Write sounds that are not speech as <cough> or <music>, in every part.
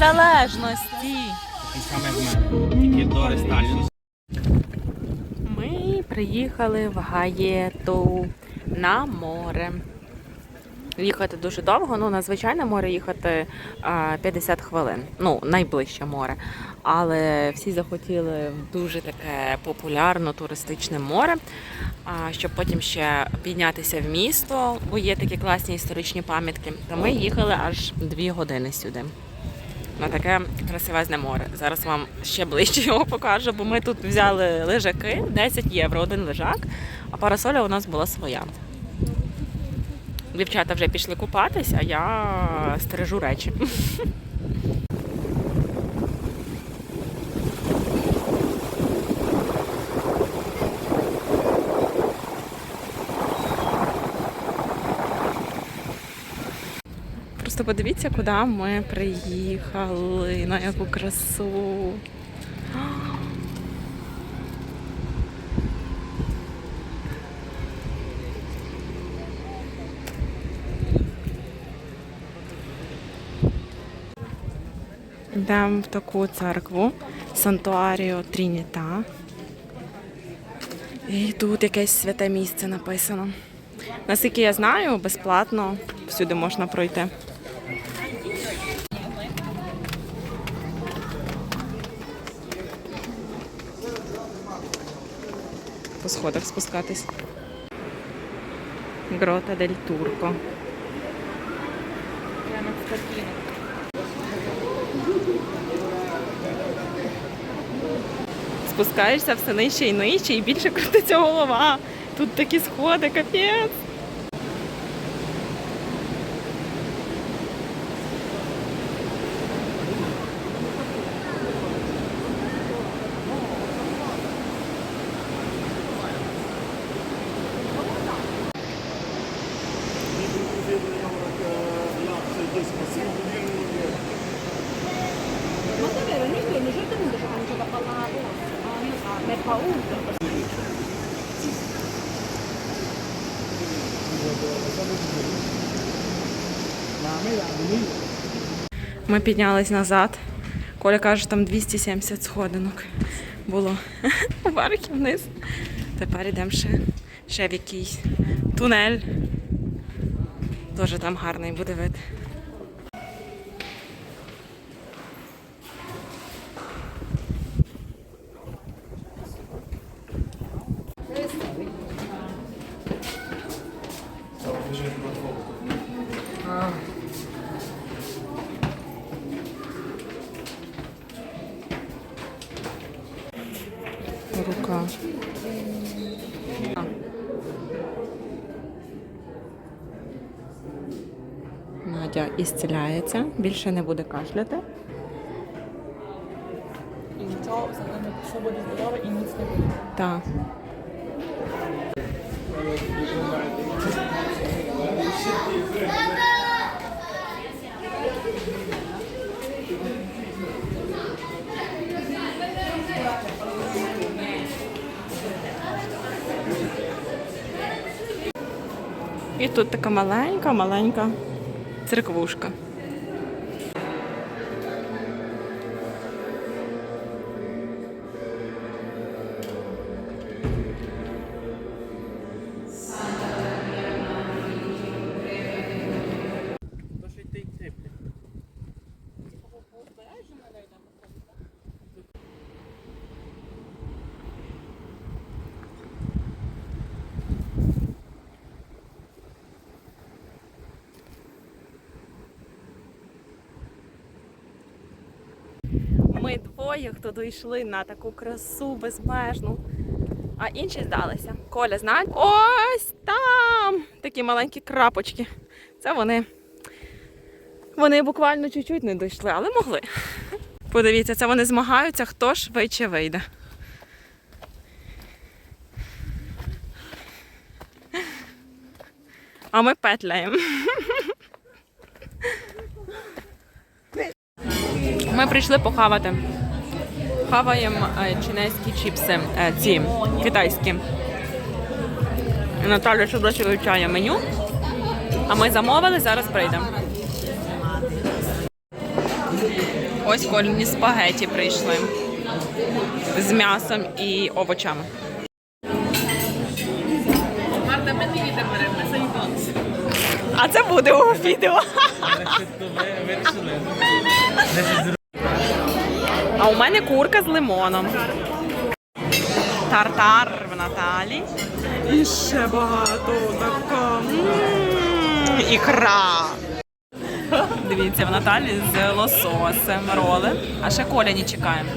незалежності. Ми приїхали в Гаєту на море. Їхати дуже довго, ну на звичайне море їхати 50 хвилин. Ну, найближче море. Але всі захотіли в дуже таке популярне туристичне море, щоб потім ще піднятися в місто, бо є такі класні історичні пам'ятки. Ми їхали аж 2 години сюди. На таке красивезне море. Зараз вам ще ближче його покажу, бо ми тут взяли лежаки 10 євро один лежак, а парасоля у нас була своя. Дівчата вже пішли купатись, а я стережу речі. <laughs> Просто подивіться, куди ми приїхали, на яку красу. Йдемо в таку церкву Сантуаріо Трініта. І тут якесь святе місце написано. Наскільки я знаю, безплатно всюди можна пройти. По сходах спускатись. Грота дель Турко. Спускаєшся все нижче і нижче, і більше крутиться голова. Тут такі сходи, капець. Ми піднялись назад. Коля каже, там 270 сходинок було <laughs> вверх і вниз. Тепер йдемо ще, ще в якийсь тунель. Дуже там гарний буде вид. Рука. Надя ісціляється, більше не буде кашляти. І нічого, все буде здорове і ніц не буде. Так. І тут така маленька, маленька церквушка. Ми двоє, хто дійшли на таку красу безмежну, а інші здалися. Коля, знає? Ось там такі маленькі крапочки. Це вони. Вони буквально чуть-чуть не дійшли, але могли. Подивіться, це вони змагаються, хто швидше вийде. А ми петляємо. Ми прийшли похавати. Хаваємо е, чинезькі чіпси, е, ці китайські. Наталя ще досі вивчає меню. А ми замовили, зараз прийдемо. Ось кольні спагеті прийшли з м'ясом і овочами. Марта, ми не їдемо, ми заїбалися. А це буде у відео. <laughs> А у мене курка з лимоном. Тартар в Наталі. І ще багато така. Ікра. Дивіться, в Наталі з лососем роли. А ще коляні чекаємо.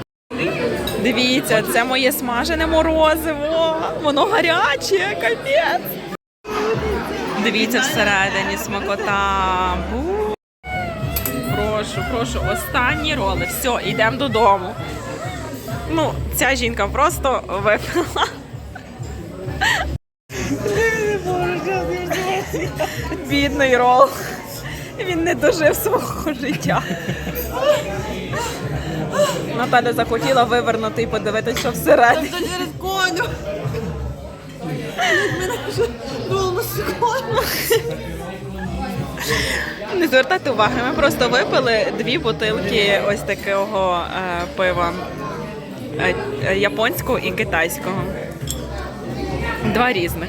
Дивіться, це моє смажене морозиво. Воно гаряче, капець. Дивіться всередині смакота. Бу. Прошу, прошу, останні роли. Все, йдемо додому. Ну, ця жінка просто випила. Бідний рол. Він не дожив свого життя. Наталя захотіла вивернути і подивитися, що всередині. через коню. Мене вже було. Не звертайте уваги, ми просто випили дві бутилки ось такого е, пива е, е, японського і китайського. Два різних.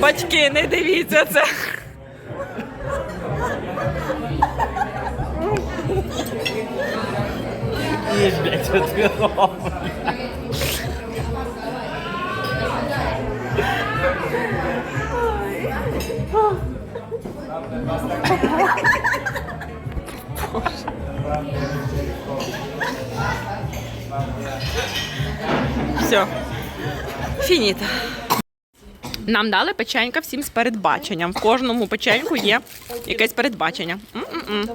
Батьки, не дивіться це. Їж, блядь, що ти робиш? Все. Фініта. Нам дали печенька всім з передбаченням. В кожному печеньку є якесь передбачення. М-м-м.